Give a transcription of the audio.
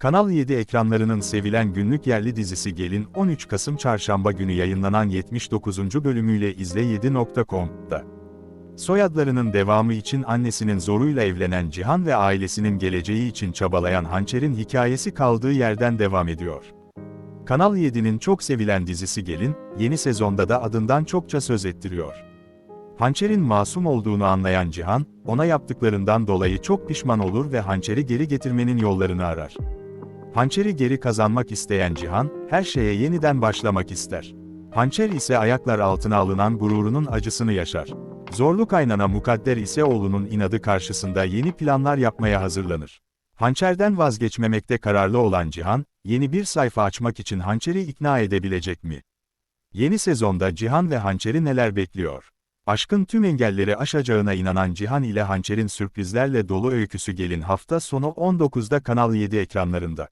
Kanal 7 ekranlarının sevilen günlük yerli dizisi Gelin 13 Kasım Çarşamba günü yayınlanan 79. bölümüyle izle7.com'da. Soyadlarının devamı için annesinin zoruyla evlenen Cihan ve ailesinin geleceği için çabalayan Hançer'in hikayesi kaldığı yerden devam ediyor. Kanal 7'nin çok sevilen dizisi Gelin, yeni sezonda da adından çokça söz ettiriyor. Hançer'in masum olduğunu anlayan Cihan, ona yaptıklarından dolayı çok pişman olur ve Hançer'i geri getirmenin yollarını arar. Hançer'i geri kazanmak isteyen Cihan, her şeye yeniden başlamak ister. Hançer ise ayaklar altına alınan gururunun acısını yaşar. Zorlu kaynana Mukadder ise oğlunun inadı karşısında yeni planlar yapmaya hazırlanır. Hançerden vazgeçmemekte kararlı olan Cihan, yeni bir sayfa açmak için Hançer'i ikna edebilecek mi? Yeni sezonda Cihan ve Hançer'i neler bekliyor? Aşkın tüm engelleri aşacağına inanan Cihan ile Hançer'in sürprizlerle dolu öyküsü gelin hafta sonu 19'da Kanal 7 ekranlarında.